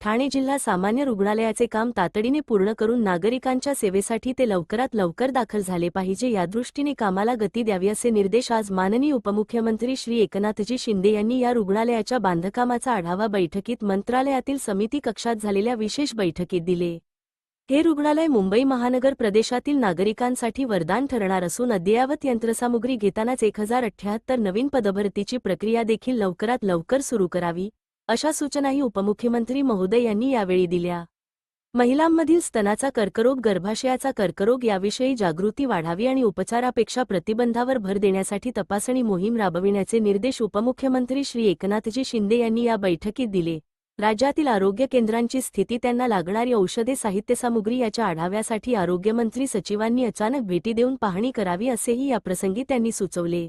ठाणे जिल्हा सामान्य रुग्णालयाचे काम तातडीने पूर्ण करून नागरिकांच्या सेवेसाठी ते लवकरात लवकर दाखल झाले पाहिजे यादृष्टीने कामाला गती द्यावी असे निर्देश आज माननीय उपमुख्यमंत्री श्री एकनाथजी शिंदे यांनी या रुग्णालयाच्या बांधकामाचा आढावा बैठकीत मंत्रालयातील समिती कक्षात झालेल्या विशेष बैठकीत दिले. हे रुग्णालय मुंबई महानगर प्रदेशातील नागरिकांसाठी वरदान ठरणार असून अद्ययावत यंत्रसामुग्री घेतानाच एक हजार अठ्ठ्याहत्तर नवीन पदभरतीची प्रक्रिया देखील लवकरात लवकर सुरू करावी. अशा सूचनाही उपमुख्यमंत्री महोदय यांनी यावेळी दिल्या. महिलांमधील स्तनाचा कर्करोग गर्भाशयाचा कर्करोग याविषयी जागृती वाढावी आणि उपचारापेक्षा प्रतिबंधावर भर देण्यासाठी तपासणी मोहीम राबविण्याचे निर्देश उपमुख्यमंत्री श्री एकनाथजी शिंदे यांनी या बैठकीत दिले. राज्यातील आरोग्य केंद्रांची स्थिती त्यांना लागणारी औषधे साहित्यसामुग्री याच्या आढाव्यासाठी आरोग्यमंत्री सचिवांनी अचानक भेटी देऊन पाहणी करावी असेही याप्रसंगी त्यांनी सुचवले.